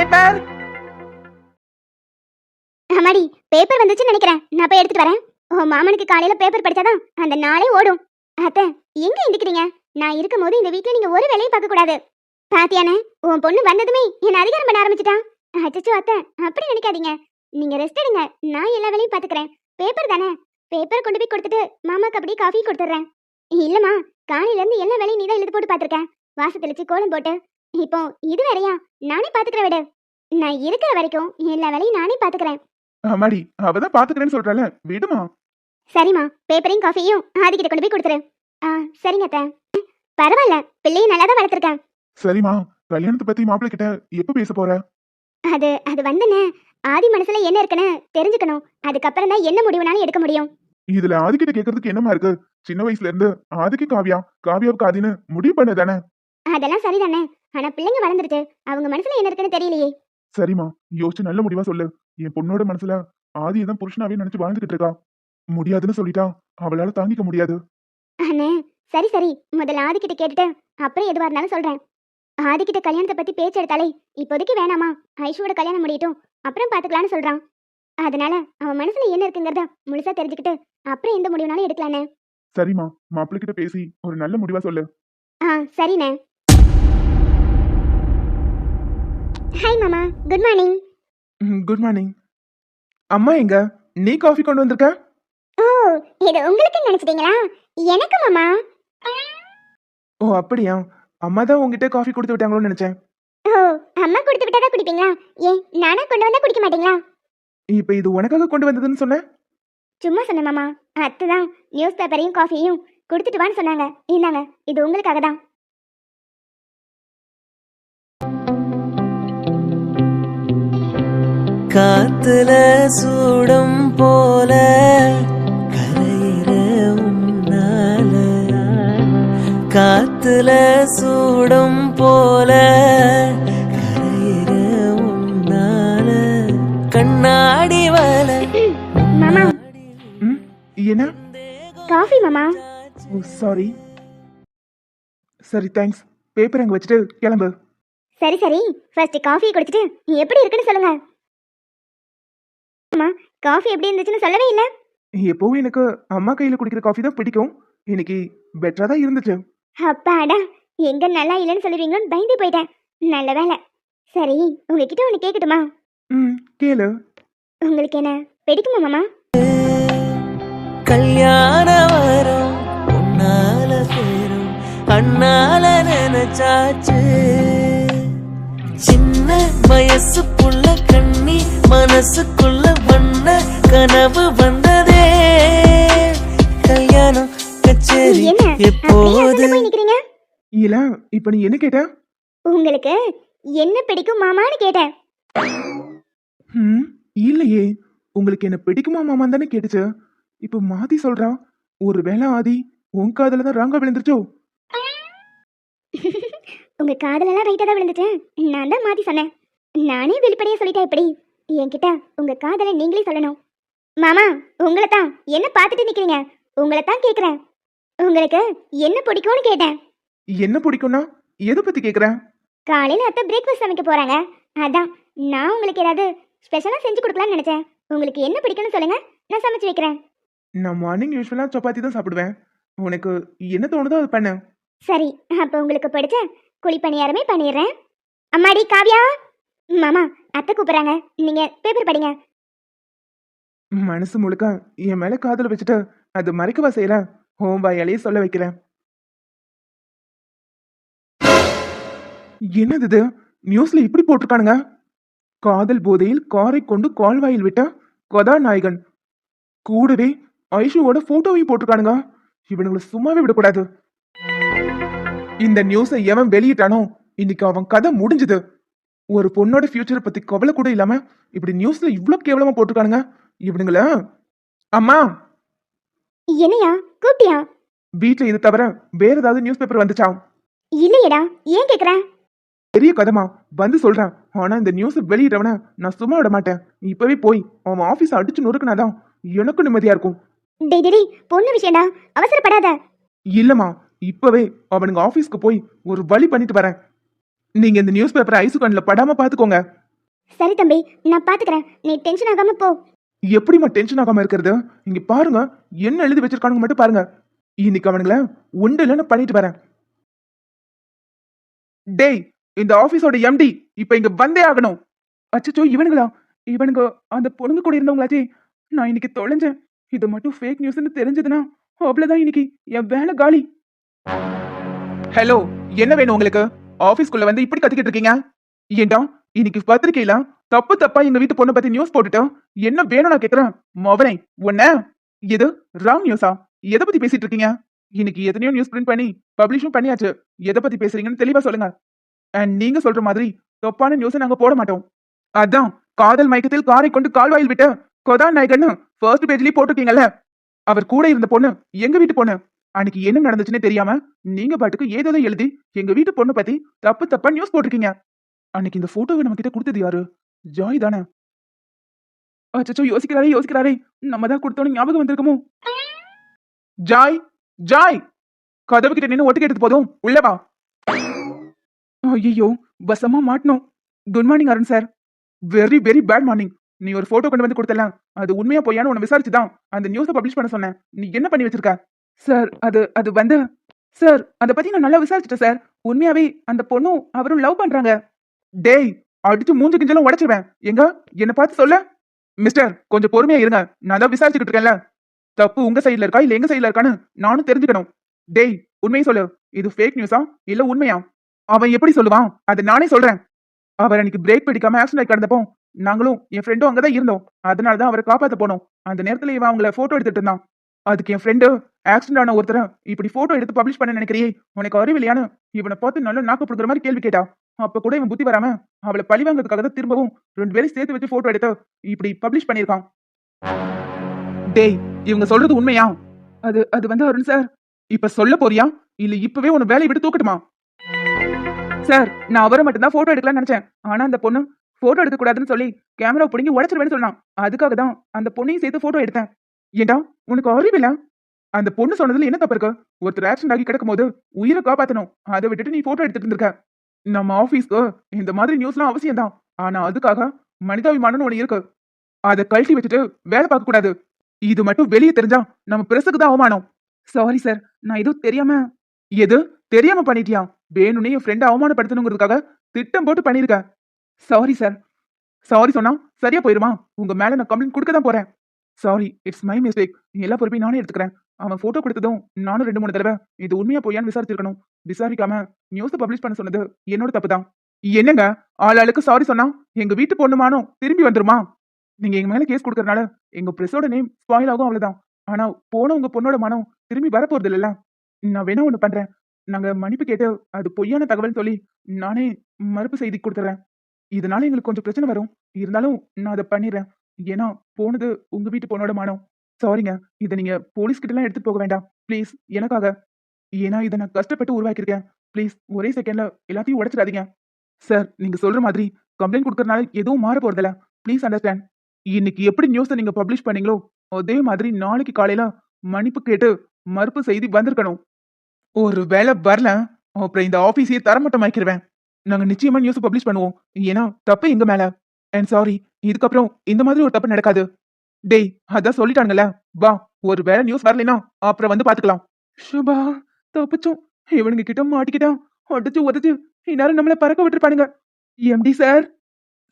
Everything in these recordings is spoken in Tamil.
பேப்பர் அம்மாடி பேப்பர் வந்துச்சுன்னு நினைக்கிறேன். நான் போய் எடுத்துட்டு வரேன். ஓ மாமனுக்கு காலையில பேப்பர் படிச்சாதான் அந்த நாளே ஓடும். அத்தை எங்க எந்திக்கிறீங்க? நான் இருக்கும்போது இந்த வீட்ல நீங்க ஒரு வேலையும் பார்க்க கூடாது. பாத்தியானே உன் பொண்ணு வந்ததுமே என்ன அதிகாரம் பண்ண ஆரம்பிச்சிட்டான். அச்சச்சோ அத்தை அப்படி நினைக்காதீங்க. நீங்க ரெஸ்ட் எடுங்க. நான் எல்லா வேலையும் பாத்துக்கிறேன் பேப்பர் தானே? பேப்பர் கொண்டு போய் கொடுத்துட்டு மாமாக்கு அப்படியே காஃபி கொடுத்துட்றேன். இல்லம்மா காலையில இருந்து எல்லா வேலையும் நீதான் எழுதி போட்டு பாத்திருக்கேன் வாச தெளிச்சு கோலம் போட்டு இப்போ இது வேறையா? நானே பாத்துக்கிறேன் விடு. நான் இருக்கிற வரைக்கும் எல்லா வேலையும் நானே பாத்துக்கிறேன். அம்மாடி அவதான் பாத்துக்கிறேன்னு சொல்றல விடுமா? சரிம்மா பேப்பரையும் காஃபியும் ஆதிக்கிட்ட கொண்டு போய் கொடுத்துரு. ஆ சரிங்க அத்தை. பரவாயில்ல பிள்ளையை நல்லா தான் வளர்த்துருக்கேன். சரிம்மா கல்யாணத்தை பத்தி மாப்பிள்ளை கிட்ட எப்ப பேச போற? அது அது வந்துன்னு ஆதி மனசுல என்ன இருக்குன்னு தெரிஞ்சுக்கணும். அதுக்கப்புறம் தான் என்ன முடிவுனாலும் எடுக்க முடியும். இதுல ஆதிக்கிட்ட கேக்குறதுக்கு என்னமா இருக்கு? சின்ன வயசுல இருந்து ஆதிக்கு காவியா காவியாவுக்கு ஆதின்னு முடிவு பண்ணதானே அதெல்லாம் சரிதானே. ஆனா பிள்ளைங்க வளர்ந்துருச்சு. அவங்க மனசுல என்ன இருக்குன்னு தெரியலையே. சரிம்மா யோசிச்சு நல்ல முடிவா சொல்லு. என் பொண்ணோட மனசுல ஆதியை தான் புருஷனாவே நினைச்சு வாழ்ந்துகிட்டு இருக்கா. முடியாதுன்னு சொல்லிட்டா அவளால தாங்கிக்க முடியாது. அண்ணே சரி சரி. முதல்ல ஆதிக்கிட்ட கேட்டுட்டு அப்புறம் எதுவா இருந்தாலும் சொல்றேன். ஆதிக்கிட்ட கல்யாணத்தை பத்தி பேச்சு எடுத்தாலே இப்போதைக்கு வேணாமா? ஐஷுவோட கல்யாணம் முடியட்டும். அப்புறம் பாத்துக்கலாம்னு சொல்றான். அதனால அவன் மனசுல என்ன இருக்குங்கிறத முழுசா தெரிஞ்சுக்கிட்டு அப்புறம் எந்த முடிவுனாலும் எடுக்கலானே சரிம்மா மாப்பிள்ளை கிட்ட பேசி ஒரு நல்ல முடிவா சொல்லு. ஆ சரிண்ணே. ஹாய் மாமா குட் மார்னிங் குட் மார்னிங் அம்மா எங்க? நீ காஃபி கொண்டு வந்திருக்க? ஓ இது உங்களுக்கு நினைச்சிட்டீங்களா? எனக்கு மாமா ஓ அப்படியா? அம்மா தான் உங்ககிட்ட காஃபி கொடுத்து விட்டாங்களோன்னு நினைச்சேன். ஓ அம்மா கொடுத்து விட்டா தான் குடிப்பீங்களா? ஏன் நானா கொண்டு வந்தா குடிக்க மாட்டீங்களா? இப்ப இது உனக்காக கொண்டு வந்ததுன்னு சொன்னேன் சும்மா சொன்னேன் மாமா அத்தை தான் நியூஸ் பேப்பரையும் காஃபியும் கொடுத்துட்டு வான்னு சொன்னாங்க. இந்தாங்க இது உங்களுக்காக தான் காத்துல சூடம் போல கரையிற உன்னால. காத்துல சூடம் போல கரையிற உன்னால. கண்ணாடி வல மாமா. என்ன? காஃபி மாமா. Oh sorry. சரி தேங்க்ஸ். பேப்பர் அங்கே வச்சுட்டு கிளம்பு. சரி சரி. ஃபர்ஸ்ட் காஃபி குடிச்சிட்டு எப்படி இருக்குன்னு சொல்லுங்க. அம்மா காஃபி எப்படி இருந்துச்சுன்னு சொல்லவே இல்லை. எப்பவும் எனக்கு அம்மா கையில் குடிக்கிற காஃபி தான் பிடிக்கும். இன்னைக்கு பெட்டராக தான் இருந்துச்சு. அப்பாடா எங்க நல்லா இல்லைன்னு சொல்லுவீங்களோன்னு பயந்து போயிட்டேன். நல்ல வேலை சரி உங்ககிட்ட ஒன்று கேட்கட்டுமா ம் கேளு. உங்களுக்கு என்ன பிடிக்குமா மாமா? கல்யாண வரும் உன்னால பேரும் அண்ணால நினைச்சாச்சு. சின்ன வயசுக்குள்ள கண்ணி மனசுக்குள்ள கனவு வந்ததே. கல்யாணம் கச்சேரி எப்போது? இல்ல இப்போ நீ என்ன கேட்ட? உங்களுக்கு என்ன பிடிக்கும் மாமான்னு கேட்டேன். ம் இல்லையே. உங்களுக்கு என்ன பிடிக்குமா மாமான்னு தானே கேட்டுச்சு. இப்போ மாத்தி சொல்றா. ஒருவேளை ஆதி உன் காதல தான் ராங்கா விழுந்துருச்சோ? உங்க காதலெல்லாம் ரைட்டா தான் விழுந்துச்சு. நான் தான் மாத்தி சொன்னேன். நானே வெளிப்படையா சொல்லிட்டேன் எப்படி? என்கிட்ட உங்க காதலை நீங்களே சொல்லணும். மாமா உங்களை தான் என்ன பார்த்துட்டு நிக்கிறீங்க? உங்களை தான் கேக்குறேன். உங்களுக்கு என்ன பிடிக்கும்னு கேட்டேன். என்ன பிடிக்கும்னா? எதை பத்தி கேக்குற காலையில அத்தை பிரேக்ஃபாஸ்ட் சமைக்க போறாங்க. அதான் நான் உங்களுக்கு ஏதாவது ஸ்பெஷலா செஞ்சு கொடுக்கலாம்னு நினைச்சேன். உங்களுக்கு என்ன பிடிக்கும்னு சொல்லுங்க. நான் சமைச்சு வைக்கிறேன். நான் மார்னிங் யூஸ்வலா சப்பாத்தி தான் சாப்பிடுவேன். உனக்கு என்ன தோணுதோ அது பண்ணு. சரி அப்போ உங்களுக்கு பிடிச்ச குழிப்பணியாரமே பண்ணிடுறேன். அம்மாடி காவ்யா! மாமா அத்தை கூப்பிடுறாங்க. நீங்க பேப்பர் படிங்க. மனசு முழுக்க என் மேல காதல வச்சுட்டு அது மறைக்கவா செய்யல ஹோம் வாயாலேயே சொல்ல வைக்கிறேன். என்னது இது? நியூஸ்ல இப்படி போட்டிருக்கானுங்க? காதல் போதையில் காரை கொண்டு கால்வாயில் விட்ட கதாநாயகன். கூடவே ஐஷுவோட போட்டோவையும் போட்டிருக்கானுங்க. இவனுங்களை சும்மாவே விடக்கூடாது. இந்த நியூஸை எவன் வெளியிட்டானோ இன்னைக்கு அவன் கதை முடிஞ்சது. ஒரு பொண்ணோட ஃபியூச்சரை பத்தி கவலை கூட இல்லாம இப்படி நியூஸ்ல இவ்வளோ கேவலமா போட்டிருக்கானுங்க. இவனுங்கள? அம்மா! என்னையா? கூப்பிட்டியா? வீட்ல இது தவிர வேற ஏதாவது நியூஸ் பேப்பர் வந்துச்சா? இல்லையேடா. ஏன் கேக்குற? பெரிய கதமா வந்து சொல்றேன். ஆனா இந்த நியூஸ் வெளியிடவன நான் சும்மா விட மாட்டேன். இப்பவே போய் அவன் ஆபீஸ் அடிச்சு நொறுக்குனாதான் எனக்கும் நிம்மதியா இருக்கும். டேய், டேய் பொண்ணு விஷயம்டா. அவசரப்படாத. இல்லம்மா. இப்பவே அவனுங்க ஆபீஸ்க்கு போய் ஒரு வழி பண்ணிட்டு வரேன். நீங்க இந்த நியூஸ் பேப்பரை ஐசு கண்ணில் படாம பாத்துக்கோங்க. சரி தம்பி நான் பாத்துக்கிறேன். நீ டென்ஷன் ஆகாம போ. எப்படிம்மா டென்ஷன் ஆகாம இருக்கிறது? இங்க பாருங்க என்ன எழுதி வச்சிருக்கானுங்க மட்டும் பாருங்க. இன்னைக்கு அவனுங்கள உண்டு இல்லைன்னு பண்ணிட்டு வரேன். டேய் இந்த ஆபீஸோட எம்டி இப்ப இங்க வந்தே ஆகணும். அச்சச்சோ இவனுங்களா? இவனுங்க அந்த பொண்ணுங்க கூட இருந்தவங்களாச்சே. நான் இன்னைக்கு தொலைஞ்சேன். இது மட்டும் ஃபேக் நியூஸ்னு தெரிஞ்சதுன்னா அவ்வளவுதான் இன்னைக்கு. என் வேலை காலி. ஹலோ என்ன வேணும் உங்களுக்கு? ஆபீஸ்க்குள்ள வந்து இப்படி கத்திக்கிட்டு இருக்கீங்க? ஏண்டா இன்னைக்கு பத்திரிக்கையில தப்பு தப்பா எங்க வீட்டு பொண்ணை பத்தி நியூஸ் போட்டுட்டு என்ன வேணும் நான் கேக்குறேன்? மவனே உன்ன? இது ராங் நியூஸா எதை பத்தி பேசிட்டு இருக்கீங்க? இன்னைக்கு எத்தனையோ நியூஸ் பிரிண்ட் பண்ணி பப்ளிஷும் பண்ணியாச்சு. எதை பத்தி பேசுறீங்கன்னு தெளிவா சொல்லுங்க. அண்ட் நீங்க சொல்ற மாதிரி தப்பான நியூஸை நாங்க போட மாட்டோம். அதான் காதல் மயக்கத்தில் காரை கொண்டு கால்வாயில் விட்ட கொதா நாயகன்னு ஃபர்ஸ்ட் பேஜ்லயே போட்டிருக்கீங்கல்ல? அவர் கூட இருந்த பொண்ணு எங்க வீட்டு பொண்ணு? அன்னைக்கு என்ன நடந்துச்சுன்னே தெரியாம நீங்க பாட்டுக்கு ஏதோ எழுதி எங்க வீட்டு பொண்ணு பத்தி தப்பு தப்பா நியூஸ் போட்டிருக்கீங்க. அன்னைக்கு இந்த போட்டோவை நம்ம கிட்ட கொடுத்தது யாரு? ஜாய் தானே? அச்சோ யோசிக்கிறாரே யோசிக்கிறாரே நம்ம தான் கொடுத்தோன்னு ஞாபகம் வந்திருக்குமோ? Joy Joy. கதவு கிட்ட நின்று ஒட்டு கேட்டது போதும். உள்ளவா ஐயோ வசமா மாட்டணும். Good morning Arun sir very very bad morning நீ ஒரு போட்டோ கொண்டு வந்து கொடுத்தல. அது உண்மையா பொய்யான்னு உன்னை விசாரிச்சுதான். அந்த நியூஸை பப்ளிஷ் பண்ண சொன்னேன். நீ என்ன பண்ணி வச்சிருக்க? சார் அது அது வந்து சார் அதை பத்தி நான் நல்லா விசாரிச்சுட்டேன் சார் உண்மையாவே அந்த பொண்ணும் அவரும் லவ் பண்றாங்க. டேய் அடிச்சு மூஞ்சு கிஞ்செல்லாம் உடைச்சிருவேன். எங்க? என்ன பார்த்து சொல்ல. மிஸ்டர் கொஞ்சம் பொறுமையா இருங்க. நான் தான் விசாரிச்சுக்கிட்டு இருக்கேன்ல. தப்பு உங்க சைடுல இருக்கா? இல்ல எங்க சைடுல இருக்கான்னு நானும் தெரிஞ்சுக்கணும். டேய் உண்மையை சொல்லு. இது ஃபேக் நியூஸா இல்ல உண்மையா? அவன் எப்படி சொல்லுவான்? அதை நானே சொல்றேன். அவர் அன்னைக்கு பிரேக் பிடிக்காம ஆக்சிடென்ட் ஆகி கிடந்தப்போ நாங்களும் என் ஃப்ரெண்டும் அங்கதான் இருந்தோம். அதனால தான் அவரை காப்பாத்த போனோம். அந்த நேரத்துல இவன் அவங்கள போட்டோ எடுத்துட்டு இருந்தான். அதுக்கு என் ஃப்ரெண்டு ஆக்சிடென்ட் ஆன ஒருத்தரை இப்படி போட்டோ எடுத்து பப்ளிஷ் பண்ண நினைக்கிறியே? உனக்கு அறிவில்லையான்னு இவனை பார்த்து நல்லா நாக்கு கொடுக்குற மாதிரி கேள்வி கேட்டா. அப்ப கூட இவன் புத்தி வராம அவளை பழி வாங்குறதுக்காக தான் திரும்பவும் ரெண்டு பேரும் சேர்த்து வச்சு போட்டோ எடுத்து இப்படி பப்ளிஷ் பண்ணியிருக்கான். டேய் இவங்க சொல்றது உண்மையா? அது அது வந்து அருண் சார் இப்ப சொல்ல போறியா? இல்ல இப்பவே உன வேலையை விட்டு தூக்கட்டுமா? சார் நான் அவரை மட்டும் தான் போட்டோ எடுக்கலாம்னு நினைச்சேன். ஆனா அந்த பொண்ணு போட்டோ எடுக்க கூடாதுன்னு சொல்லி கேமரா பிடிங்கி உடைச்சிருவேன்னு சொன்னான். அதுக்காக தான் அந்த பொண்ணையும் சேர்த்து போட்டோ எடுத்தேன். ஏண்டா உனக்கு அறிவில்ல அந்த பொண்ணு சொன்னதுல என்ன தப்பு இருக்கு? ஒருத்தர் ஆக்சிடென்ட் ஆகி கிடக்கும் போது உயிரை காப்பாத்தணும். அதை விட்டுட்டு நீ போட்டோ எடுத்துட்டு இருந்திருக்க. நம்ம ஆஃபீஸ்க்கு இந்த மாதிரி நியூஸ்லாம் அவசியம் தான் ஆனா அதுக்காக மனிதாபிமானம்னு ஒன்று இருக்கு. அதை கழட்டி வச்சுட்டு வேலை பார்க்க கூடாது. இது மட்டும் வெளியே தெரிஞ்சா நம்ம பிரசுக்கு தான் அவமானம். சாரி சார் நான் எதுவும் தெரியாம எது? தெரியாம பண்ணிட்டியா? வேணும்னே என் ஃப்ரெண்டை அவமானப்படுத்தணுங்கிறதுக்காக திட்டம் போட்டு பண்ணியிருக்கேன் சாரி சார் சாரி சொன்னா சரியா போயிருமா? உங்க மேல நான் கம்ப்ளைண்ட் கொடுக்க தான் போறேன் சாரி இட்ஸ் மை மிஸ்டேக் எல்லா பொறுப்பையும் நானே எடுத்துக்கிறேன். அவன் போட்டோ கொடுத்ததும் நானும் ரெண்டு மூணு தடவை இது உண்மையா பொய்யான்னு விசாரிச்சிருக்கணும். விசாரிக்காம நியூஸ் பப்ளிஷ் பண்ண சொன்னது என்னோட தப்பு தான் என்னங்க ஆளாளுக்கு சாரி சொன்னா எங்க வீட்டு பொண்ணுமானோ திரும்பி வந்துருமா? நீங்க எங்க மேல கேஸ் கொடுக்கறனால எங்க பிரஸோட நேம் ஸ்பாயில் ஆகும் அவ்வளவுதான். ஆனா போன உங்க பொண்ணோட மனம் திரும்பி வரப்போறது இல்லைல்ல நான் வேணா ஒண்ணு பண்றேன். நாங்க மன்னிப்பு கேட்டு அது பொய்யான தகவல் சொல்லி நானே மறுப்பு செய்தி கொடுத்துறேன். இதனால எங்களுக்கு கொஞ்சம் பிரச்சனை வரும். இருந்தாலும் நான் அதை பண்ணிடுறேன். ஏன்னா போனது உங்க வீட்டு பொண்ணோட மானம் சாரிங்க இதை நீங்க போலீஸ் கிட்ட போக வேண்டாம். ப்ளீஸ் எனக்காக. ஏன்னா இதை நான் கஷ்டப்பட்டு உருவாக்கியிருக்கேன். ப்ளீஸ் ஒரே செகண்ட்ல எல்லாத்தையும் உடைச்சிடாதீங்க. சார் நீங்க சொல்ற மாதிரி கம்ப்ளைண்ட் கொடுக்கறதுனால எதுவும் மாற போறதில்ல. ப்ளீஸ் அண்டர்ஸ்டாண்ட் இன்னைக்கு எப்படி நியூஸை நீங்க பப்ளிஷ் பண்ணீங்களோ அதே மாதிரி நாளைக்கு காலையில மன்னிப்பு கேட்டு மறுப்பு செய்தி வந்திருக்கணும். ஒரு வேலை வரல அப்புறம் இந்த ஆஃபீஸையே தரமட்டமாக்கிடுவேன் நாங்க நிச்சயமா நியூஸ் பப்ளிஷ் பண்ணுவோம். ஏன்னா தப்பு எங்க மேல. அண்ட் சாரி இதுக்கப்புறம் இந்த மாதிரி ஒரு தப்பு நடக்காது. டேய் அதான் சொல்லிட்டானுங்கல்ல. வா ஒரு வேலை நியூஸ் வரலைனா அப்புறம் வந்து பாத்துக்கலாம். சுபா தப்பிச்சோம். இவனுங்க கிட்ட மாட்டிக்கிட்டான் உடச்சு உதச்சு இந்நேரம் நம்மள பறக்க விட்டுருப்பானுங்க. எம்டி சார்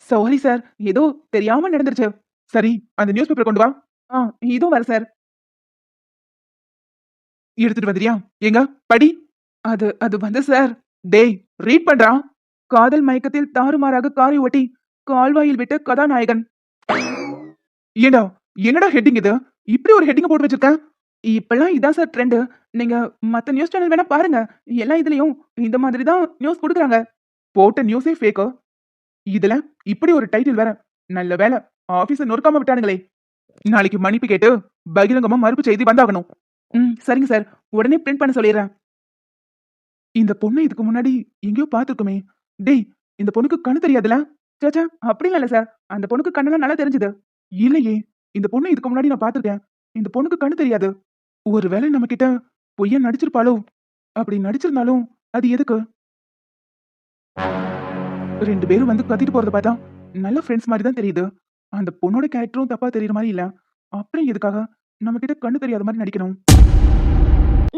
சாரி சார் ஏதோ தெரியாம நடந்துருச்சு. சரி அந்த நியூஸ் பேப்பர் கொண்டு வா. ஆ இதுவும் வர சார் எடுத்துட்டு வந்துறியா எங்க? படி. அது அது வந்து சார் டேய் ரீட் பண்றா? காதல் மயக்கத்தில் தாறுமாறாக காரை ஓட்டி கால்வாயில் விட்ட கதாநாயகன். ஏண்டா என்னடா ஹெட்டிங் இது? இப்படி ஒரு ஹெட்டிங் போட்டு வச்சிருக்கேன் இப்பெல்லாம் இதான் சார் ட்ரெண்டு நீங்க மத்த நியூஸ் சேனல் வேணா பாருங்க. எல்லா இதுலயும் இந்த மாதிரி தான் நியூஸ் கொடுக்குறாங்க. போட்ட நியூஸே ஃபேக்கோ இதுல இப்படி ஒரு டைட்டில் வேற. நல்ல வேலை ஆபீஸ நொறுக்காம விட்டானுங்களே. நாளைக்கு மன்னிப்பு கேட்டு பகிரங்கமா மறுப்பு செய்தி வந்தாகணும். ம் சரிங்க சார் உடனே பிரிண்ட் பண்ண சொல்லிடுறேன். இந்த பொண்ணு இதுக்கு முன்னாடி எங்கேயோ பார்த்துருக்குமே. டேய் இந்த பொண்ணுக்கு கண்ணு தெரியாதுல? சேச்சா அப்படிலாம் இல்லை சார் அந்த பொண்ணுக்கு கண்ணெல்லாம் நல்லா தெரிஞ்சது. இல்லையே. இந்த பொண்ணு இதுக்கு முன்னாடி நான் பார்த்துருக்கேன். இந்த பொண்ணுக்கு கண்ணு தெரியாது. ஒருவேளை நம்ம கிட்ட பொய்யா நடிச்சிருப்பாளோ? அப்படி நடிச்சிருந்தாலும் அது எதுக்கு? ரெண்டு பேரும் வந்து கத்திட்டு போறத பார்த்தா நல்ல ஃப்ரெண்ட்ஸ் மாதிரி தான் தெரியுது. அந்த பொண்ணோட கேரக்டரும் தப்பா தெரியுற மாதிரி இல்ல. அப்புறம் எதுக்காக நம்ம கிட்ட கண்ணு தெரியாத மாதிரி நடிக்கணும்?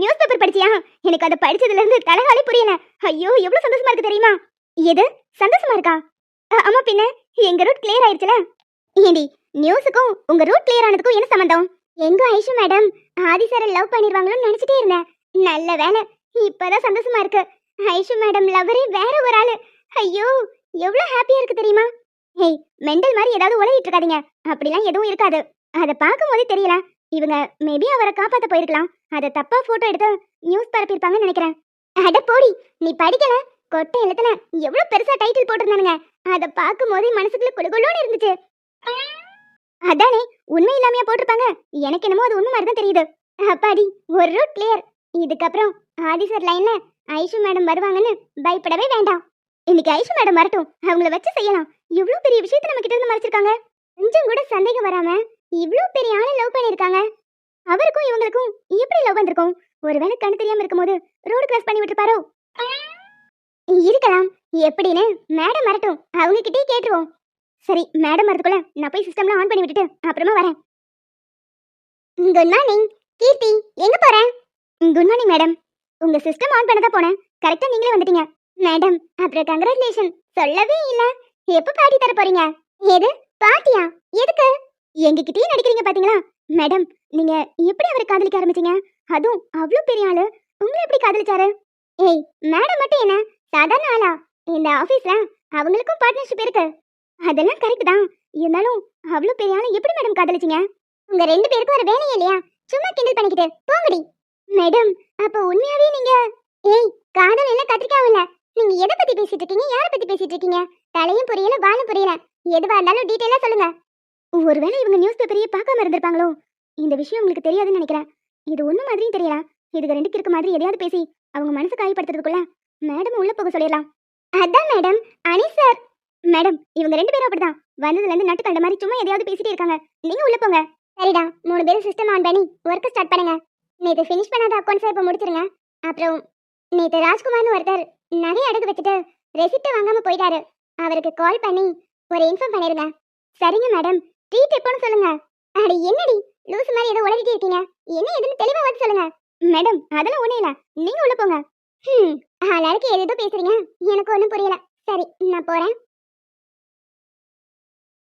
நியூஸ் பேப்பர் படிச்சியா? எனக்கு அதை படிச்சதுல இருந்து தலகாலே புரியல. ஐயோ எவ்வளவு சந்தோஷமா இருக்கு தெரியுமா? எது? சந்தோஷமா இருக்கா? ஆமா பின்ன எங்க ரூட் கிளியர் ஆயிடுச்சுல ஏண்டி நியூஸுக்கும் உங்க ரூட் கிளியர் ஆனதுக்கும் என்ன சம்பந்தம்? எங்க ஐஷு மேடம்? ஆதி சார லவ் பண்ணிடுவாங்களோன்னு நினைச்சிட்டே இருந்தேன். நல்ல வேலை இப்பதான் சந்தோஷமா இருக்கு. ஐஷு மேடம் லவரே வேற ஒரு ஆளு. ஐயோ எவ்வளவு ஹாப்பியா இருக்கு தெரியுமா? ஹேய் மெண்டல் மாதிரி ஏதாவது உலகிட்டு இருக்காதீங்க. அப்படிலாம் எதுவும் இருக்காது. அதை பார்க்கும் போதே தெரியல. இவங்க மேபி அவரை காப்பாத்த போயிருக்கலாம். அதை தப்பா போட்டோ எடுத்து நியூஸ் பரப்பியிருப்பாங்கன்னு நினைக்கிறேன். அட போடி நீ படிக்கல? கொட்டை எழுத்துல எவ்வளவு பெருசா டைட்டில் போட்டிருந்தானுங்க. அதை பார்க்கும் போதே மனசுக்குள்ள குளுகுளுன்னு இருந்துச்சு. அதானே உண்மை இல்லாமையா போட்டிருப்பாங்க. எனக்கு என்னமோ அது உண்மை மாதிரி தான் தெரியுது. அப்பாடி ஒரு ரூட் கிளியர் இதுக்கப்புறம் ஆதிசர் லைன்ல ஐஷு மேடம் வருவாங்கன்னு பயப்படவே வேண்டாம். இன்னைக்கு ஐஷு மேடம் வரட்டும். அவங்கள வச்சு செய்யலாம். இவ்வளோ பெரிய விஷயத்தை நம்ம கிட்ட இருந்து மறைச்சிருக்காங்க. கொஞ்சம் கூட சந்தேகம் வராம இவ்வளோ பெரிய ஆளை லவ் பண்ணிருக்காங்க அவருக்கும் இவங்களுக்கும் எப்படி லவ் வந்திருக்கும்? ஒருவேளை கண்ணு தெரியாம இருக்கும்போது ரோடு கிராஸ் பண்ணி விட்டுருப்பாரோ? இருக்கலாம். எப்படின்னு மேடம் வரட்டும். அவங்க கிட்டே கேட்டுருவோம். சரி மேடம் வரதுக்குள்ள நான் போய் சிஸ்டம்லாம் ஆன் பண்ணி விட்டுட்டு அப்புறமா வரேன். குட் மார்னிங் கீர்த்தி எங்க போறேன் குட் மார்னிங் மேடம் உங்க சிஸ்டம் ஆன் பண்ணதா போனேன். கரெக்டா நீங்களே வந்துட்டீங்க. மேடம் அப்புறம் கங்க்ராச்சுலேஷன் சொல்லவே இல்ல. எப்ப பாட்டி தர போறீங்க? எது? பாட்டியா? எதுக்கு? எங்ககிட்டயே நடிக்கிறீங்க பாத்தீங்களா? மேடம் நீங்க எப்படி அவரை காதலிக்க ஆரம்பிச்சீங்க? அதுவும் அவ்வளவு பெரிய ஆளு. உங்களை எப்படி காதலிச்சாரு? ஏய் மேடம் மட்டும் என்ன? சாதாரண ஆளா? இந்த ஆபீஸ்ல அவங்களுக்கும் பார்ட்னர்ஷிப் இருக்கு. அதெல்லாம் கரெக்ட் தான். இருந்தாலும் அவ்வளவு பெரிய ஆளை எப்படி மேடம் காதலிச்சிங்க? உங்க ரெண்டு பேருக்கும் ஒரு வேலையே இல்லையா? சும்மா கிண்டல் பண்ணிக்கிட்டு போங்கடி. மேடம் அப்ப உண்மையாவே நீங்க ஏய் காதல் எல்லாம் கத்திரிக்காவும் இல்ல. நீங்க எதை பத்தி பேசிட்டு இருக்கீங்க? யார பத்தி பேசிட்டு இருக்கீங்க? தலையும் புரியல வாலும் புரியல. எதுவா இருந்தாலும் டீட்டெயிலா சொல்லுங்க. ஒருவேளை இவங்க நியூஸ் பேப்பரையே பார்க்காம இருந்திருப்பாங்களோ? இந்த விஷயம் உங்களுக்கு தெரியாதுன்னு நினைக்கிறேன். இது ஒண்ணு மாதிரியும் தெரியல. இதுக்கு ரெண்டுக்கு இருக்க மாதிரி எதையாவது பேசி அவங்க மனசு காயப்படுத்துறதுக்குள்ள மேடம் உள்ள போக சொல்லிடலாம். அதான் மேடம் அனி சார் மேடம் இவங்க ரெண்டு பேரும் அப்படிதான். வந்ததுல இருந்து நட்டு கண்ட மாதிரி சும்மா எதையாவது பேசிட்டே இருக்காங்க. நீங்க உள்ள போங்க. சரிடா மூணு பேரும் சிஸ்டம் ஆன் பண்ணி ஒர்க் ஸ்டார்ட் பண்ணுங்க. நேத்து ஃபினிஷ் பண்ணாத அக்கௌண்ட்ஸ் இப்போ முடிச்சிருங்க. அப்புறம் நேத்து ராஜ்குமார்னு ஒருத்தர் நகை அடகு வச்சுட்டு ரெசிப்ட் வாங்காம போயிட்டாரு. அவருக்கு கால் பண்ணி ஒரு இன்ஃபார்ம் பண்ணிருங்க. சரிங்க மேடம். ட்ரீட் எப்போன்னு சொல்லுங்க. அட என்னடி? லூஸ் மாதிரி ஏதோ உளறிட்டு இருக்கீங்க. என்ன எதுன்னு தெளிவா வந்து சொல்லுங்க. மேடம் அதெல்லாம் ஒண்ணு இல்ல. நீங்க உள்ள போங்க. ஹம் ஆளாருக்கு ஏதேதோ பேசுறீங்க. எனக்கு ஒன்றும் புரியல. சரி நான் போறேன்.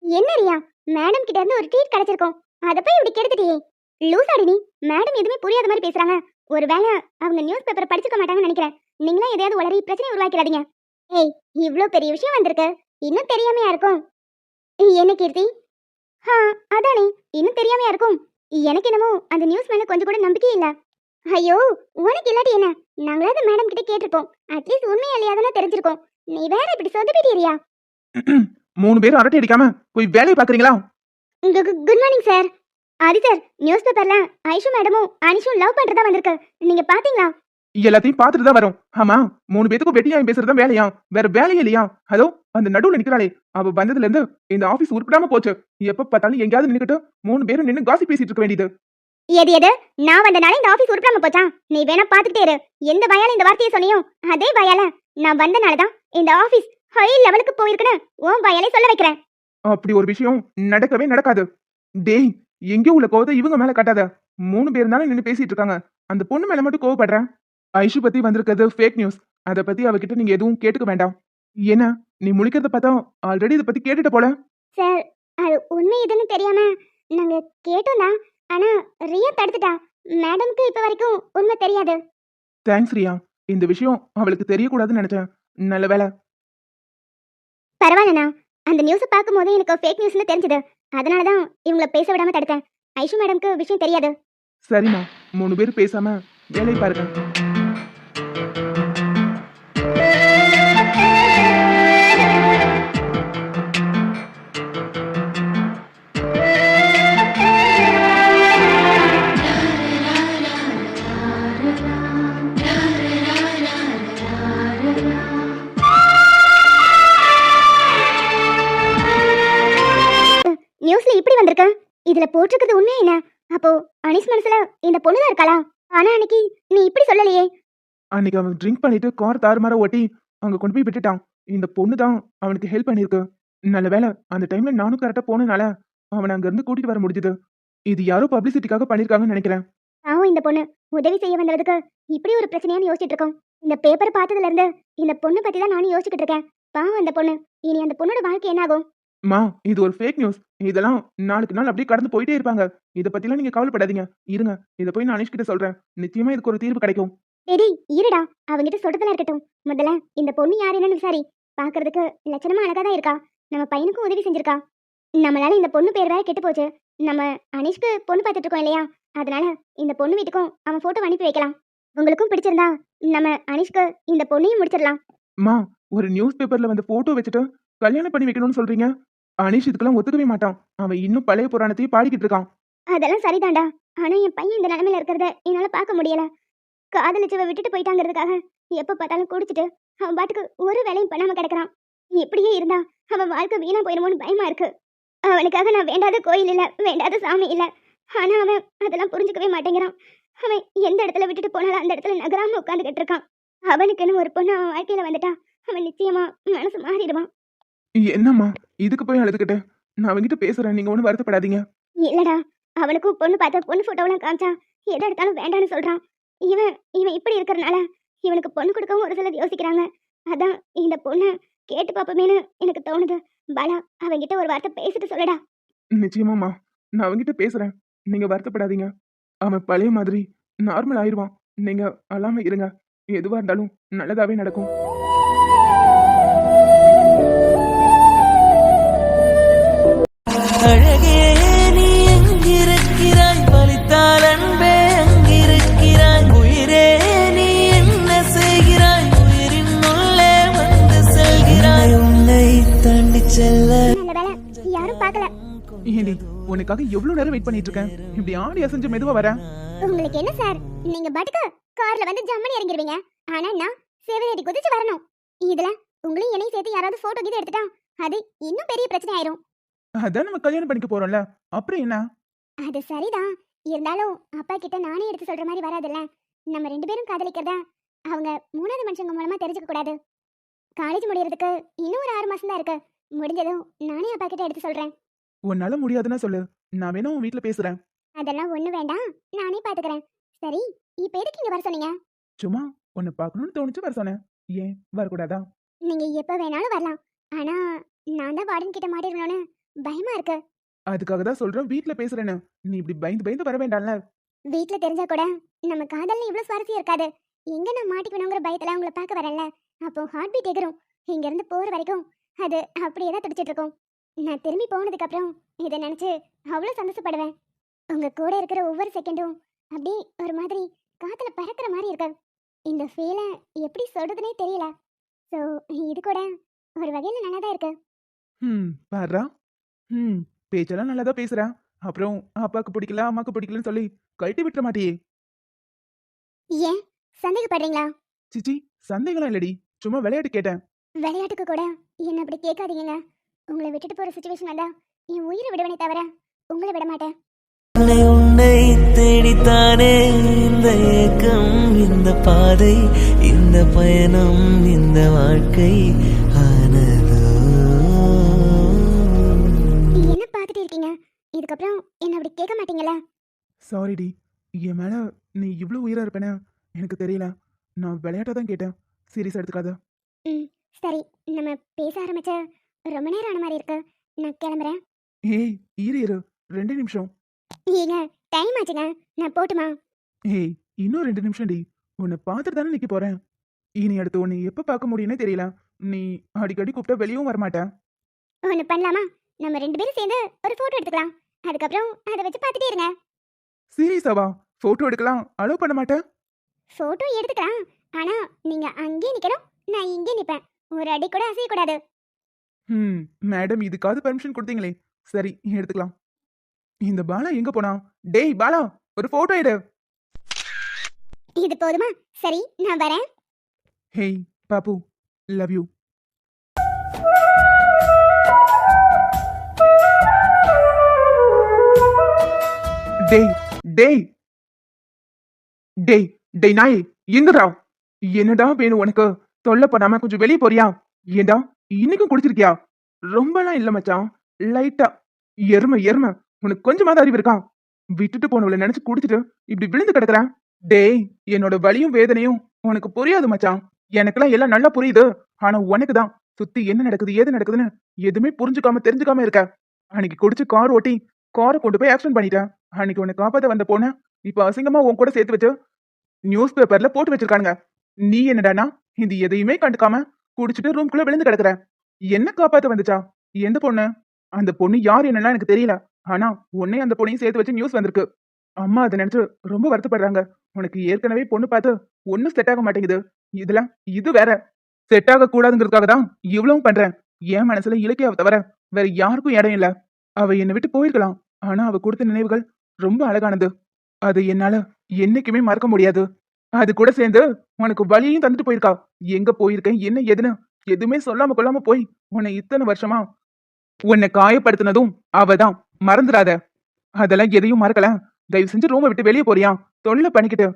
என்ன ரியா? மேடம் கிட்ட இருந்து ஒரு ட்ரீட் கிடைச்சிருக்கோம். அத போய் இப்படி கெடுத்துட்டியே. லூசாடி நீ மேடம் எதுவுமே புரியாத மாதிரி பேசுறாங்க. ஒருவேளை அவங்க நியூஸ் பேப்பர் படிச்சுக்க மாட்டாங்கன்னு நினைக்கிறேன். நீங்களா எதையாவது உளறி பிரச்சனை உருவாக்கிறாதீங்க ஏய் இவ்வளோ பெரிய விஷயம் வந்திருக்கு. இன்னும் தெரியாமையா இருக்கும். என்ன கீர்த்தி? ஹா அதானே. இன்னும் தெரியாமையா இருக்கும். எனக்கு என்னமோ அந்த நியூஸ் மேல கொஞ்சம் கூட நம்பிக்கை இல்ல. ஐயோ உனக்கு இல்லாட்டி என்ன? நாங்களாவது மேடம் கிட்ட கேட்டிருப்போம். அட்லீஸ்ட் உண்மையா இல்லையாதானே தெரிஞ்சிருக்கோம். நீ வேற இப்படி சொதப்பிட்டீரியா மூணு பேரும் அரட்டை அடிக்காம போய் வேலையை பாக்குறீங்களா good morning sir Aadhi sir news பேப்பர்ல ஐஷு மேடமும் அனிஷும் லவ் பண்றதா வந்திருக்கு. நீங்க பாத்தீங்களா? எல்லாத்தையும் பார்த்துட்டு தான் வரும். ஆமா மூணு பேத்துக்கும் வெட்டியாயம் பேசுறது வேலையா? வேற வேலையே இல்லையா? ஹலோ அந்த நடுவுல நிக்கிறாளே. அவ வந்ததுல இருந்து இந்த ஆபீஸ் உருப்பிடாம போச்சு. எப்ப பார்த்தாலும் எங்கேயாவது நின்னுக்கிட்டு மூணு பேரும் நின்னு காசி பேசிட்டு இருக்க வேண்டியது. எது எது? நான் வந்தனால இந்த ஆபீஸ் உருப்படாம போச்சா? நீ வேணா பாத்துக்கிட்டே இரு. எந்த வயால இந்த வார்த்தையை சொன்னியோ அதே வயால. நான் வந்தனால தான் இந்த ஆபீஸ் ஹை லெவலுக்கு போயிருக்குன்னு உன் வயாலே சொல்ல வைக்கிறேன். அப்படி ஒரு விஷயம் நடக்கவே நடக்காது. டேய் எங்கேயோ உள்ள கோவத்தை இவங்க மேல காட்டாத? மூணு பேர் தானே நின்னு பேசிட்டு இருக்காங்க. அந்த பொண்ணு மேல மட்டும் கோவப்படுறேன். ஐஷு பத்தி வந்திருக்கிறது ஃபேக் நியூஸ் அதை பத்தி அவகிட்ட நீங்க எதுவும் கேட்டுக்க வேண்டாம். என்ன நீ முழிக்கிறத பார்த்தா ஆல்ரெடி இதை பத்தி கேட்டுட்ட போல. சார் அது உண்மை எதுன்னு தெரியாம நாங்க கேட்டோம் தான் ஆனா ரியா தடுத்துட்டா. மேடம்க்கு இப்ப வரைக்கும் உண்மை தெரியாது. தேங்க்ஸ் ரியா. இந்த விஷயம் அவளுக்கு தெரியக்கூடாதுன்னு நினைச்சேன். நல்ல வேலை பரவாயில்லண்ணா. அந்த நியூஸை பார்க்கும்போது எனக்கு ஃபேக் நியூஸ்னு தெரிஞ்சது. அதனால தான் இவங்கள பேச விடாம தடுத்தேன். ஐஷு மேடம்க்கு விஷயம் தெரியாது. சரிம்மா மூணு பேர் பேசாம வேலை பாருங்க. நியூஸ்ல இப்படி வந்திருக்கு? இதுல போட்டிருக்கிறது உண்மை என்ன? அப்போ அனிஸ் மனசுல இந்த பொண்ணுதான் இருக்காளா? ஆனா அன்னைக்கு நீ இப்படி சொல்லலையே. அன்னைக்கு அவன் ட்ரிங்க் பண்ணிட்டு கார் தாறுமாற ஓட்டி அங்க கொண்டு போய் விட்டுட்டான். இந்த பொண்ணு தான் அவனுக்கு ஹெல்ப் பண்ணிருக்கு நல்ல வேளை அந்த டைம்ல நானும் கரெக்டா போனனால அவனை அங்க இருந்து கூட்டிட்டு வர முடிஞ்சது. இது யாரோ பப்ளிசிட்டிக்காக பண்ணிருக்காங்கன்னு நினைக்கிறேன். பாவம் இந்த பொண்ணு. உதவி செய்ய வந்ததுக்கு இப்படி ஒரு பிரச்சனையான்னு யோசிச்சுட்டு இருக்கோம். இந்த பேப்பர் பார்த்ததுல இருந்து இந்த பொண்ணு பத்தி தான் நானும் யோசிச்சுட்டு இருக்கேன். பாவம் அந்த பொண்ணு. இனி அந்த பொண்ணோட வாழ்க்கை என்ன ஆகும்? மா இது ஒரு ஃபேக் நியூஸ் இதெல்லாம் நாளுக்கு நாள் அப்படியே கடந்து போயிட்டே இருப்பாங்க. இத பத்திலாம் நீங்க கவலைப்படாதீங்க. இருங்க. இத போய் நான் அனிஷ் கிட்ட சொல்றேன். நிச்சயமா இதுக்கு ஒரு தீர்வு கிடைக்கும். சரி இருடா. அவங்கிட்ட சொல்றதுல இருக்கட்டும். முதல்ல இந்த பொண்ணு யார் என்னன்னு விசாரி. பாக்குறதுக்கு லட்சணமா அழகா தான் இருக்கா. நம்ம பையனுக்கும் உதவி செஞ்சிருக்கா. நம்மளால இந்த பொண்ணு பேர் வேற கெட்டு போச்சு. நம்ம அனிஷ்க்கு பொண்ணு பார்த்துட்டு இருக்கோம் இல்லையா? அதனால இந்த பொண்ணு வீட்டுக்கும் அவன் போட்டோ அனுப்பி வைக்கலாம். உங்களுக்கும் பிடிச்சிருந்தா நம்ம அனிஷ்க்கு இந்த பொண்ணையும் முடிச்சிடலாம். மா ஒரு நியூஸ் பேப்பர்ல வந்து போட்டோ வச்சுட்டு கல்யாணம் பண்ணி வைக்கணும்னு சொல்றீங்க? அனிஷ் இதுக்கெல்லாம் ஒத்துக்கவே மாட்டான். அவன் இன்னும் பழைய புராணத்தையே பாடிக்கிட்டு இருக்கான். அதெல்லாம் சரிதான்டா. ஆனா என் பையன் இந்த நிலைமையில இருக்கிறத என்னால பார்க்க முடியல. காதலிச்சவ விட்டுட்டு போயிட்டாங்கிறதுக்காக எப்ப பார்த்தாலும் குடிச்சிட்டு அவன் பாட்டுக்கு ஒரு வேலையும் பண்ணாம கிடக்குறான். இப்படியே இருந்தா அவன் வாழ்க்கை வீணா போயிருமோன்னு பயமா இருக்கு. அவனுக்காக நான் வேண்டாத கோயில் இல்ல வேண்டாத சாமி இல்ல. ஆனா அவன் அதெல்லாம் புரிஞ்சுக்கவே மாட்டேங்கிறான். அவன் எந்த இடத்துல விட்டுட்டு போனாலும் அந்த இடத்துல நகராம உட்காந்துக்கிட்டு இருக்கான். அவனுக்குன்னு ஒரு பொண்ணு அவன் வாழ்க்கையில வந்துட்டா அவன் நிச்சயமா மனசு மாறிடுவான். என்னம்மா இதுக்கு போய் அழுதுகிட்டு? நான் அவன்கிட்ட பேசுறேன் நீங்க ஒன்றும் வருத்தப்படாதீங்க. இல்லடா அவனுக்கும் பொண்ணு பார்த்த பொண்ணு போட்டோவெல்லாம் காமிச்சா எதை எடுத்தாலும் வேண்டான்னு சொல்றான். இவன் இவன் இப்படி இருக்கறனால இவனுக்கு பொண்ணு கொடுக்கவும் ஒரு சிலர் யோசிக்கிறாங்க. அதான் இந்த பொண்ணை கேட்டு பாப்பமேனு எனக்கு தோணுது. பாலா அவன்கிட்ட ஒரு வார்த்தை பேசிட்டு சொல்லடா. நிச்சயமாம்மா நான் அவன்கிட்ட பேசுறேன். நீங்க வருத்தப்படாதீங்க. அவன் பழைய மாதிரி நார்மல் ஆயிருவான். நீங்க அழாம இருங்க. எதுவா இருந்தாலும் நல்லதாவே நடக்கும். யாரும் பார்க்கல. ஏண்டி உனக்காக எவ்வளவு நேரம் வெயிட் பண்ணிட்டு இருக்கேன்? இப்படி ஆடி அசைஞ்சு மெதுவா வரேன் உங்களுக்கு என்ன சார்? நீங்க பாட்டுக்கு கார்ல வந்து ஜம்மனி இறங்கிடுவீங்க ஆனா நான் சேவையடி குதிச்சு வரணும். இதுல உங்களையும் என்னையும் சேர்த்து யாராவது போட்டோ கீது எடுத்துட்டா அது இன்னும் பெரிய பிரச்சனை ஆயிரும். அதான் நம்ம கல்யாணம் பண்ணிக்க போறோம்ல. அப்புறம் என்ன? அது சரிதான். இருந்தாலும் அப்பா கிட்ட நானே எடுத்து சொல்ற மாதிரி வராதுல்ல. நம்ம ரெண்டு பேரும் காதலிக்கிறதா அவங்க மூணாவது மனுஷங்க மூலமா தெரிஞ்சுக்க கூடாது. காலேஜ் முடியறதுக்கு இன்னும் ஒரு ஆறு மாசம் தான் இருக்கு. முடிஞ்சதும் நானே அப்பா கிட்ட எடுத்து சொல்றேன். உன்னால முடியாதுன்னா சொல்லு. நான் வேணா உன் வீட்டுல பேசுறேன். அதெல்லாம் ஒண்ணு வேண்டாம். நானே பாத்துக்கிறேன். சரி இப்ப எதுக்கு இங்க வர சொன்னீங்க? சும்மா உன்னை பார்க்கணும்னு தோணுச்சு வர சொன்னேன். ஏன்? வரக்கூடாதா? நீங்க எப்ப வேணாலும் வரலாம். ஆனா நான் தான் வார்டன் கிட்ட மாட்டிருக்கணும்னு பயமா இருக்கு. அதுக்காக தான் சொல்றேன். வீட்டுல பேசுறேன்னு. நீ இப்படி பயந்து பயந்து வர வேண்டாம்ல. வீட்ல தெரிஞ்சா கூட நம்ம காதல்ல இவ்வளவு சுவாரஸ்யம் இருக்காது. எங்க நான் மாட்டிக்கணுங்கிற பயத்துல உங்களை பார்க்க வரேன்ல. அப்போ ஹார்ட் பீட் எகிரும் இங்க இருந்து போற வரைக்கும் அது அப்படியே தான் துடிச்சிட்டு இருக்கும். நான் திரும்பி போனதுக்கு அப்புறம் இதை நினைச்சு அவ்வளவு சந்தோஷப்படுவேன். உங்க கூட இருக்கிற ஒவ்வொரு செகண்டும் அப்படியே ஒரு மாதிரி காத்துல பறக்கிற மாதிரி இருக்கு இந்த ஃபீலை எப்படி சொல்றதுனே தெரியல. ஸோ இது கூட ஒரு வகையில நல்லா தான் இருக்கு. ம் பாருடா ம் பேச்செல்லாம் நல்லா தான் பேசுற. அப்புறம் அப்பாக்கு பிடிக்கல அம்மாக்கு பிடிக்கலன்னு சொல்லி கழட்டி விட்டுற மாட்டியே. ஏன்? சந்தேகப்படுறீங்களா? சிச்சி சந்தேகம் இல்லடி. சும்மா விளையாட்டு கேட்டேன். விளையாட்டுக்கு கூட என்ன அப்படி கேட்காதீங்க உங்களை விட்டுட்டு போற சுச்சுவேஷன் வந்தா என் உயிரை விடுவனே தவிர உங்களை விட மாட்டேன். உன்னை தேடித்தானே இந்த ஏக்கம் இந்த பாதை இந்த பயணம் இந்த வாழ்க்கை ஆனதோ. என்ன பார்த்துட்டு இருக்கீங்க? இதுக்கப்புறம் என்ன அப்படி கேட்க மாட்டீங்களா? சாரிடி என் மேல நீ இவ்வளோ உயிரா இருப்பேன்னு எனக்கு தெரியல. நான் விளையாட்டா தான் கேட்டேன். சீரியஸ் எடுத்துக்காத. ம். சரி நம்ம பேச ஆரம்பிச்ச ரொம்ப நேரம் ஆன மாதிரி இருக்கு. நான் கிளம்புறேன். ஏய் இரு இரு. ரெண்டு நிமிஷம். ஏங்க டைம் ஆச்சுங்க. நான் போட்டுமா? ஏய் இன்னும் ரெண்டு நிமிஷம் டி. உன்னை பார்த்துட்டு தானே நிக்க போறேன். இனி அடுத்து உன்னை எப்போ பார்க்க முடியும்னே தெரியல. நீ அடிக்கடி கூப்பிட்டா வெளியவும் வரமாட்டேன். ஒன்று பண்ணலாமா? நம்ம ரெண்டு பேரும் சேர்ந்து ஒரு ஃபோட்டோ எடுத்துக்கலாம். அதுக்கப்புறம் அதை வச்சு பார்த்துட்டே இருங்க. சீரியஸாவா போட்டோ எடுக்கலாம். அலோவ் பண்ண மாட்டேன். ஃபோட்டோ எடுத்துக்கலாம். ஆனா நீங்க அங்கேயே நிக்கணும். நான் இங்கே நிப்பேன். ஒரு அடி கூட அசையக்கூடாது. ம் மேடம் இதுக்காவது பர்மிஷன் கொடுத்தீங்களே. சரி எடுத்துக்கலாம். இந்த பாலா எங்க போனா? டேய் பாலா ஒரு போட்டோ எடு. இது போதுமா? சரி நான் வரேன். Hey Pappu love you. டேய் டேய். டேய் டேய் நாயே எங்கடா? என்னடா வேணும் உனக்கு? தொல்லை பண்ணாம கொஞ்சம் வெளியே போறியா? ஏண்டா இன்னைக்கும் குடிச்சிருக்கியா ரொம்பலாம் இல்ல மச்சான். லைட்டா எருமை எருமை. உனக்கு கொஞ்சமாவது அறிவு இருக்கான் விட்டுட்டு போனவளை நினைச்சு குடிச்சிட்டு இப்படி விழுந்து கிடக்குறேன். டேய் என்னோட வலியும் வேதனையும் உனக்கு புரியாது மச்சான். எனக்கெல்லாம் எல்லாம் நல்லா புரியுது. ஆனா உனக்கு தான் சுத்தி என்ன நடக்குது ஏது நடக்குதுன்னு எதுவுமே புரிஞ்சுக்காம தெரிஞ்சுக்காம இருக்க. அன்னைக்கு குடிச்சு கார் ஓட்டி காரை கொண்டு போய் ஆக்சிடென்ட் பண்ணிட்டேன். அன்னைக்கு உன்னை காப்பாத்த வந்த பொண்ணு இப்ப அசிங்கமா உன் கூட சேர்த்து வச்சு நியூஸ் பேப்பர்ல போட்டு வச்சிருக்கானுங்க. நீ என்னடானா இது எதையுமே கண்டுக்காம குடிச்சிட்டு ரூம்குள்ள விழுந்து கிடக்குற. என்ன காப்பாத்த வந்துச்சா? எந்த பொண்ணு? அந்த பொண்ணு யார் என்னன்னா எனக்கு தெரியல. ஆனா உன்னை அந்த பொண்ணையும் சேர்த்து வச்சு நியூஸ் வந்திருக்கு. அம்மா அதை நினைச்சு ரொம்ப வருத்தப்படுறாங்க. உனக்கு ஏற்கனவே பொண்ணு பார்த்து ஒன்னும் செட் ஆக மாட்டேங்குது. இதுல இது வேற. செட் ஆக கூடாதுங்கிறதுக்காக தான் இவ்வளவும் பண்றேன். என் மனசுல இலக்கியாவை தவிர வேற யாருக்கும் இடம் இல்ல. அவ என்னை விட்டு போயிருக்கலாம். ஆனா அவ கொடுத்த நினைவுகள் ரொம்ப அழகானது. அது என்னால என்னைக்குமே மறக்க முடியாது. அது கூட சேர்ந்து உனக்கு வழியும் தந்துட்டு போயிருக்கா. எங்க போயிருக்கேன்? என்ன எதுன்னு எதுவுமே சொல்லாம கொள்ளாம போய் உன்னை இத்தனை வருஷமா உன்னை காயப்படுத்தினதும் அவதான். மறந்துடாத. அதெல்லாம் எதையும் மறக்கல. தயவு செஞ்சு ரூமை விட்டு வெளியே போறியா? தொல்லை பண்ணிக்கிட்டு.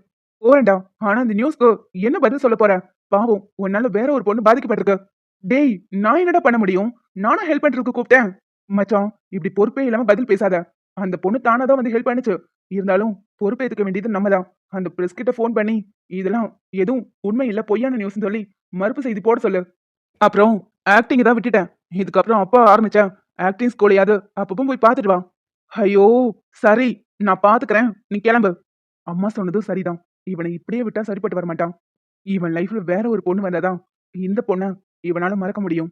போறேன்டா. ஆனா அந்த நியூஸ்க்கு என்ன பதில் சொல்ல போற? பாவம் உன்னால வேற ஒரு பொண்ணு பாதிக்கப்பட்டிருக்கு. டேய் நான் என்னடா பண்ண முடியும்? நானும் ஹெல்ப் பண்றதுக்கு கூப்பிட்டேன். மச்சான் இப்படி பொறுப்பே இல்லாம பதில் பேசாத. அந்த பொண்ணு தானா தான் வந்து ஹெல்ப் பண்ணுச்சு. இருந்தாலும் பொறுப்பேற்றுக்க வேண்டியது நம்ம தான் அந்த பிரஸ் கிட்ட ஃபோன் பண்ணி இதெல்லாம் எதுவும் உண்மை இல்லை பொய்யான நியூஸ் சொல்லி மறுப்பு செய்தி போட சொல்லு. அப்புறம் ஆக்டிங் தான் விட்டுட்டேன். இதுக்கப்புறம் அப்பா ஆரம்பிச்சேன் ஆக்டிங் ஸ்கூலையாவது அப்பப்போ போய் பார்த்துட்டு வா. ஐயோ சரி நான் பார்த்துக்கிறேன் நீ கிளம்பு. அம்மா சொன்னதும் சரிதான். இவனை இப்படியே விட்டா சரிப்பட்டு வர மாட்டான் இவன் லைஃப்ல வேற ஒரு பொண்ணு வந்தாதான் இந்த பொண்ணை இவனால மறக்க முடியும்.